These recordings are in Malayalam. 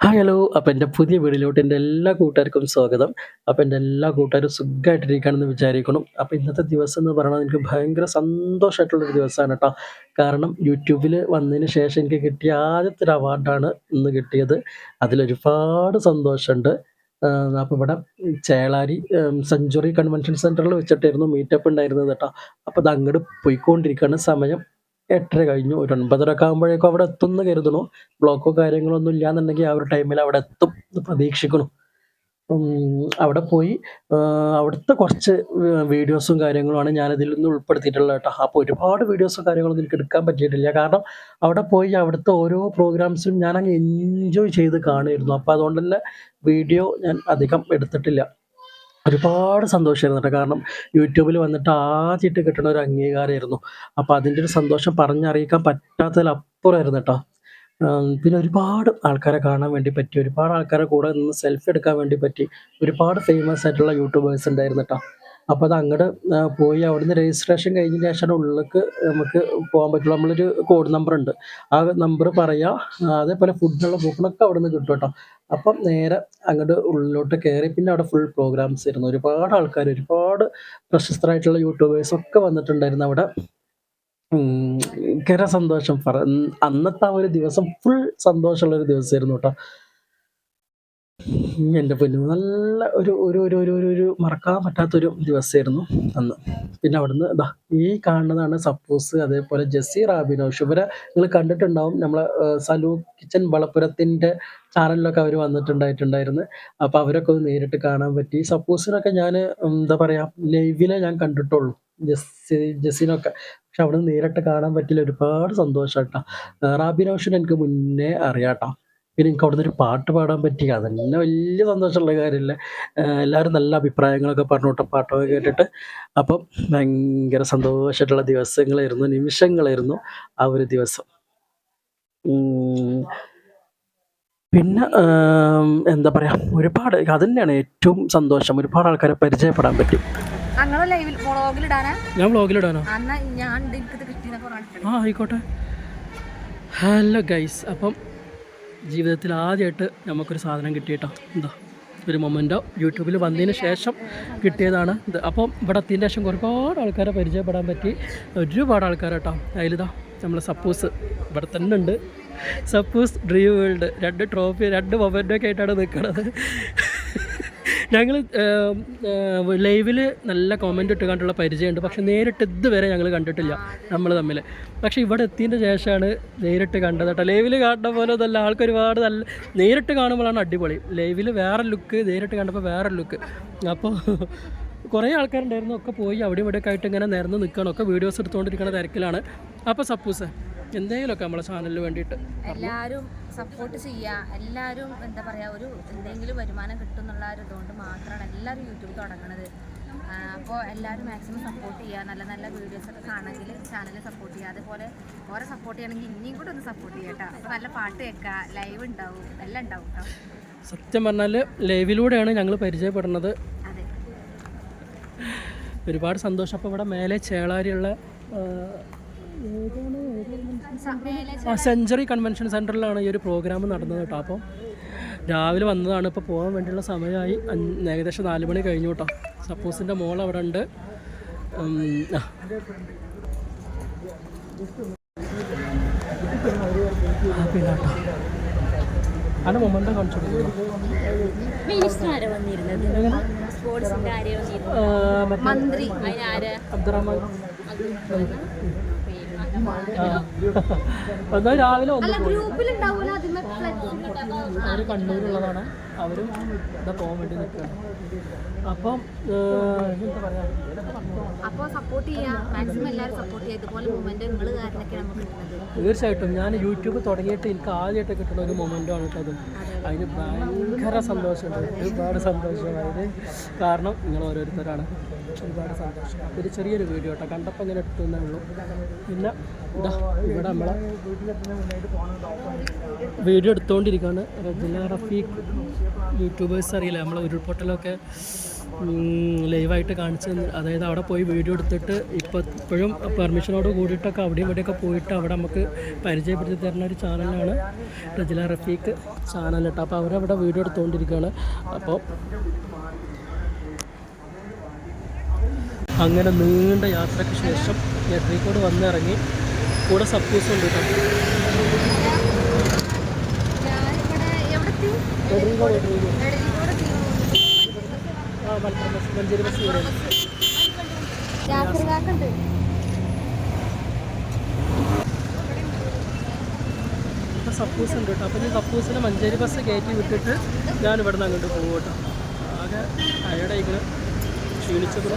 Hi hello. അപ്പം എന്റെ പുതിയ വീഡിയോയിലോട്ട് എന്റെ എല്ലാ കൂട്ടുകാർക്കും സ്വാഗതം. അപ്പം എന്റെ എല്ലാ കൂട്ടുകാരും സുഖമായിട്ടിരിക്കുകയാണെന്ന് വിചാരിക്കണം അപ്പം ഇന്നത്തെ ദിവസം എന്ന് പറയുന്നത് എനിക്ക് ഭയങ്കര സന്തോഷമായിട്ടുള്ളൊരു ദിവസമാണ് കേട്ടോ. കാരണം യൂട്യൂബിൽ വന്നതിന് ശേഷം എനിക്ക് കിട്ടിയ ആദ്യത്തെ ഒരു അവാർഡാണ് ഇന്ന് കിട്ടിയത്. അതിലൊരുപാട് സന്തോഷമുണ്ട്. അപ്പോൾ ഇവിടെ ചേളാരി സെഞ്ചുറി കൺവെൻഷൻ സെന്ററിൽ വെച്ചിട്ടായിരുന്നു മീറ്റപ്പ് ഉണ്ടായിരുന്നത് കേട്ടോ. അപ്പോൾ അത് അങ്ങോട്ട് പോയിക്കൊണ്ടിരിക്കുകയാണ്. സമയം എട്ടര കഴിഞ്ഞു. ഒരു ഒൻപതര ഒക്കെ ആകുമ്പോഴേക്കും അവിടെ എത്തും എന്ന് കരുതണു ബ്ലോക്കോ കാര്യങ്ങളോ ഒന്നും ഇല്ലാന്നുണ്ടെങ്കിൽ ആ ഒരു ടൈമിൽ അവിടെ എത്തും ഉം, അവിടെ പോയി അവിടുത്തെ കുറച്ച് വീഡിയോസും കാര്യങ്ങളുമാണ് ഞാൻ ഇതിൽ നിന്ന് ഉൾപ്പെടുത്തിയിട്ടുള്ളത് കേട്ടോ. അപ്പോൾ ഒരുപാട് വീഡിയോസും കാര്യങ്ങളൊന്നും എനിക്ക് എടുക്കാൻ പറ്റിയിട്ടില്ല. കാരണം അവിടെ പോയി അവിടുത്തെ ഓരോ പ്രോഗ്രാംസും ഞാൻ അങ്ങ് എൻജോയ് ചെയ്ത് കാണുമായിരുന്നു. അപ്പോൾ അതുകൊണ്ട് തന്നെ വീഡിയോ ഞാൻ അധികം എടുത്തിട്ടില്ല. ഒരുപാട് സന്തോഷമായിരുന്നു കേട്ടോ. കാരണം യൂട്യൂബിൽ വന്നിട്ട് ആദ്യമായിട്ട് കിട്ടുന്ന ഒരു അംഗീകാരമായിരുന്നു. അപ്പോൾ അതിന്റെ ഒരു സന്തോഷം പറഞ്ഞറിയിക്കാൻ പറ്റാത്തതിലപ്പുറമായിരുന്നു കേട്ടോ. പിന്നെ ഒരുപാട് ആൾക്കാരെ കാണാൻ വേണ്ടി പറ്റി. ഒരുപാട് ആൾക്കാരെ കൂടെ നിന്ന് സെൽഫി എടുക്കാൻ വേണ്ടി പറ്റി. ഒരുപാട് ഫേമസ് ആയിട്ടുള്ള യൂട്യൂബേഴ്സ് ഉണ്ടായിരുന്നു കേട്ടോ. അപ്പോൾ അത് അങ്ങോട്ട് പോയി. അവിടുന്ന് രജിസ്ട്രേഷൻ കഴിഞ്ഞ ശേഷം ഉള്ളിലേക്ക് നമുക്ക് പോകാൻ പറ്റുള്ളൂ. നമ്മളൊരു കോഡ് നമ്പർ ഉണ്ട്. ആ നമ്പർ പറയുക അതേപോലെ ഫുഡിനുള്ള കൂപ്പണൊക്കെ അവിടെ നിന്ന് കിട്ടും കേട്ടോ. അപ്പം നേരെ അങ്ങോട്ട് ഉള്ളിലോട്ട് കയറി പിന്നെ അവിടെ ഫുൾ പ്രോഗ്രാംസ് ആയിരുന്നു. ഒരുപാട് ആൾക്കാർ ഒരുപാട് പ്രശസ്തരായിട്ടുള്ള യൂട്യൂബേഴ്സ് ഒക്കെ വന്നിട്ടുണ്ടായിരുന്നു അവിടെ. ഭയങ്കര സന്തോഷം. പറ അന്നത്തെ ആ ഒരു ദിവസം ഫുൾ സന്തോഷമുള്ള ഒരു ദിവസമായിരുന്നു കേട്ടോ. എന്റെ പൊന്നു നല്ല ഒരു ഒരു ഒരു ഒരു ഒരു മറക്കാൻ പറ്റാത്തൊരു ദിവസമായിരുന്നു അന്ന്. പിന്നെ അവിടുന്ന് ഇതാ ഈ കാണുന്നതാണ് സപ്പോസ് അതേപോലെ ജെസ്സി റാബിനോഷ് ഇവരെ നിങ്ങൾ കണ്ടിട്ടുണ്ടാവും നമ്മളെ സലൂ കിച്ചൻ വളപ്പുരത്തിന്റെ ചാനലിലൊക്കെ അവർ വന്നിട്ടുണ്ടായിട്ടുണ്ടായിരുന്നു. അപ്പോൾ അവരൊക്കെ ഒന്ന് നേരിട്ട് കാണാൻ പറ്റി. സപ്പോസിനൊക്കെ ഞാൻ എന്താ പറയുക ലൈവിലെ ഞാൻ കണ്ടിട്ടുള്ളൂ ജെസ്സി ജെസ്സിനൊക്കെ പക്ഷെ അവിടെ നിന്ന് നേരിട്ട് കാണാൻ പറ്റില്ല. ഒരുപാട് സന്തോഷം കേട്ടോ റാബിനോഷിനെ എനിക്ക് മുന്നേ അറിയാം കേട്ടോ പിന്നെ എനിക്ക് അവിടുന്ന് ഒരു പാട്ട് പാടാൻ പറ്റി അതന്നെ വലിയ സന്തോഷമുള്ള കാര്യമല്ലേ? എല്ലാവരും നല്ല അഭിപ്രായങ്ങളൊക്കെ പറഞ്ഞു കേട്ടോ പാട്ടൊക്കെ കേട്ടിട്ട് അപ്പം ഭയങ്കര സന്തോഷമായിട്ടുള്ള ദിവസങ്ങളായിരുന്നു നിമിഷങ്ങളായിരുന്നു ആ ഒരു ദിവസം. പിന്നെ എന്താ പറയുക ഒരുപാട് അത് തന്നെയാണ് ഏറ്റവും സന്തോഷം. ഒരുപാട് ആൾക്കാരെ പരിചയപ്പെടാൻ പറ്റും. ഞാൻ വ്ളോഗിലിടാനോ ആ ആയിക്കോട്ടെ. ഹലോ ഗൈസ് അപ്പം ജീവിതത്തിൽ ആദ്യമായിട്ട് നമുക്കൊരു സാധനം കിട്ടിയിട്ടോ. എന്താ ഒരു മൊമെന്റോ യൂട്യൂബിൽ വന്നതിന് ശേഷം കിട്ടിയതാണ് ഇത്. അപ്പം ഇവിടെ എത്തിയതിന് ശേഷം ഒരുപാട് ആൾക്കാരെ പരിചയപ്പെടാൻ പറ്റി. ഒരുപാട് ആൾക്കാരാട്ടോ. അതിലിതാ നമ്മളെ സപ്പൂസ് ഇവിടെ തന്നെ ഉണ്ട്. Suppose dream world. രണ്ട് ട്രോഫി രണ്ട് മൊമെന്റോ ഒക്കെ ആയിട്ടാണ് നിൽക്കുന്നത് ഞങ്ങൾ ലൈവിൽ നല്ല കോമന്റ് ഇട്ട് കണ്ടുള്ള പരിചയമുണ്ട്. പക്ഷെ നേരിട്ട് ഇതുവരെ ഞങ്ങൾ കണ്ടിട്ടില്ല നമ്മൾ തമ്മിൽ പക്ഷേ ഇവിടെ എത്തിയതിന്റെ ശേഷമാണ് നേരിട്ട് കണ്ടത് കേട്ടോ. ലൈവിൽ കാണുന്ന പോലെ അതല്ല ആൾക്ക് ഒരുപാട് നല്ല നേരിട്ട് കാണുമ്പോഴാണ് അടിപൊളി. ലൈവിൽ വേറെ ലുക്ക് നേരിട്ട് കണ്ടപ്പോൾ വേറെ ലുക്ക് അപ്പോൾ കുറേ ആൾക്കാരുണ്ടായിരുന്നു ഒക്കെ പോയി അവിടെ ഇവിടെയൊക്കെ ആയിട്ട് ഇങ്ങനെ നിരന്ന് നിൽക്കണം ഒക്കെ വീഡിയോസ് എടുത്തുകൊണ്ടിരിക്കുന്ന തിരക്കിലാണ്. അപ്പോൾ സപ്പൂസ് എന്തെങ്കിലുമൊക്കെ നമ്മളെ ചാനലിന് വേണ്ടിയിട്ട്. എല്ലാവരും സപ്പോർട്ട് ചെയ്യുക എല്ലാവരും എന്താ പറയുക ഒരു എന്തെങ്കിലും വരുമാനം കിട്ടും എന്നുള്ള ഒരു ഇതുകൊണ്ട് മാത്രമാണ് എല്ലാവരും യൂട്യൂബ് തുടങ്ങണത്. അപ്പോൾ എല്ലാവരും മാക്സിമം സപ്പോർട്ട് ചെയ്യുക നല്ല നല്ല വീഡിയോസ് ഒക്കെ കാണണമെങ്കിൽ ചാനൽ സപ്പോർട്ട് ചെയ്യുക അതുപോലെ ഓരോ സപ്പോർട്ട് ചെയ്യണമെങ്കിൽ ഇനിയും കൂടെ ഒന്ന് സപ്പോർട്ട് ചെയ്യുക കേട്ടോ അപ്പോൾ നല്ല പാട്ട് കേൾക്കുക ലൈവ് ഉണ്ടാവും. എല്ലാം ഉണ്ടാവും കേട്ടോ സത്യം പറഞ്ഞാൽ ലൈവിലൂടെയാണ് ഞങ്ങൾ പരിചയപ്പെടുന്നത്. ഒരുപാട് സന്തോഷം. അപ്പോൾ ഇവിടെ മേലെ ചേളാരിയുള്ള സെഞ്ചുറി കൺവെൻഷൻ സെന്ററിലാണ് ഈ ഒരു പ്രോഗ്രാം നടന്നത് കേട്ടോ അപ്പോൾ രാവിലെ വന്നതാണ്. ഇപ്പോൾ പോകാൻ വേണ്ടിയുള്ള സമയമായി. ഏകദേശം നാല് മണി കഴിഞ്ഞു കേട്ടോ സപ്പോസിന്റെ മോൾ അവിടെ ഉണ്ട്. പിന്നെ കേട്ടോ അതിന്റെ മൊമെന്റ് കാണിച്ചു കൊടുക്കുന്നു മന്ത്രി. അബ്ദുറഹ്മാൻ. എന്നാൽ രാവിലെ അവർ കണ്ണൂരുള്ളതാണ്. അവരും ഇതാ പോകാൻ വേണ്ടി നിൽക്കുകയാണ് അപ്പം എന്താ പറയുക തീർച്ചയായിട്ടും. ഞാൻ യൂട്യൂബ് തുടങ്ങിയിട്ട് എനിക്ക് ആദ്യമായിട്ട് കിട്ടുന്ന ഒരു മൊമെന്റ് ആണ് കേട്ടോ അത് അതിന് ഭയങ്കര സന്തോഷമുണ്ട്. ഒരുപാട് സന്തോഷം അതിന് കാരണം നിങ്ങൾ ഓരോരുത്തരാണ് ഒരുപാട് സന്തോഷം. ഒരു ചെറിയൊരു വീഡിയോ കേട്ടോ. കണ്ടപ്പോൾ ഇങ്ങനെ എടുത്തുന്നേ ഉള്ളൂ. പിന്നെ ഇതാ ഇവിടെ നമ്മളെ വീഡിയോ എടുത്ത് എടുത്തുകൊണ്ടിരിക്കുകയാണ് റജില റഫീഖ് യൂട്യൂബേഴ്സ് അറിയില്ല? നമ്മളെ ഉരുൾപൊട്ടലൊക്കെ ലൈവായിട്ട് കാണിച്ച് അതായത് അവിടെ പോയി വീഡിയോ എടുത്തിട്ട് ഇപ്പോൾ ഇപ്പോഴും പെർമിഷനോട് കൂടിയിട്ടൊക്കെ അവിടെയും ഇവിടെയൊക്കെ പോയിട്ട് അവിടെ നമുക്ക് പരിചയപ്പെടുത്തി തരുന്ന ഒരു ചാനലാണ് റജില റഫീഖ് ചാനൽ കേട്ടോ. അപ്പോൾ അവരവിടെ വീഡിയോ എടുത്തുകൊണ്ടിരിക്കുകയാണ് അപ്പോൾ അങ്ങനെ നീണ്ട യാത്രയ്ക്ക് ശേഷം എട്രിക്കോട് വന്നിറങ്ങി കൂടെ സപ്പീസ് ഉണ്ട് മഞ്ചേരി ബസ് സപ്പൂസ് ഉണ്ട് കേട്ടോ. അപ്പോൾ ഈ സപ്പൂസിനെ മഞ്ചേരി ബസ് കയറ്റി വിട്ടിട്ട് ഞാൻ ഇവിടെ നിന്ന് അങ്ങോട്ട് പോകും കേട്ടോ. ആകെ ടയർഡായിക്കണം ക്ഷീണിച്ചത്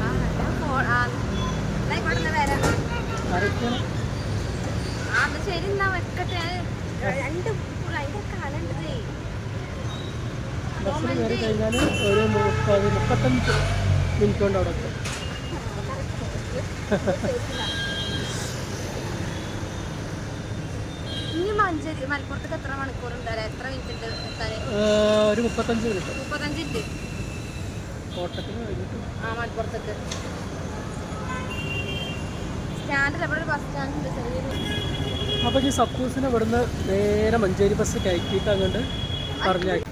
ആ ഞാൻ ഫോ- ആ, എന്നാ ഇവിടെ നിന്ന് വരാം ആരൊക്കെയാണ് ആ എന്നാ ശരി എന്നാ വെക്കട്ടെ ഞാൻ രണ്ട് അതിന്റെ കാലുണ്ടതേ ബസ്സിൽ കയറി കഴിഞ്ഞാൽ ഒരു മുപ്പത് മുപ്പത്തഞ്ച് മിനിറ്റ് കൊണ്ട് അവിടെ എത്തും. മഞ്ചേരി മലപ്പുറത്തേക്ക് എത്ര മിനിറ്റ് ഉണ്ട്? എത്താൻ ഒരു മുപ്പത്തഞ്ച് മിനിറ്റ് മുപ്പത്തഞ്ച് മിനിറ്റ് കോട്ടത്തിന് കഴിഞ്ഞിട്ട്. ആ മലപ്പുറത്തേക്ക്. സ്റ്റാൻഡിൽ എവിടെ ബസ് സ്റ്റാൻഡ് ഉണ്ട്. ചെറിയൊരു അപ്പോൾ ഈ സപ്പൂസിനെ ഇവിടുന്ന് നേരെ മഞ്ചേരി ബസ് കയറ്റിയിട്ട് അങ്ങോട്ട് പറഞ്ഞാക്കി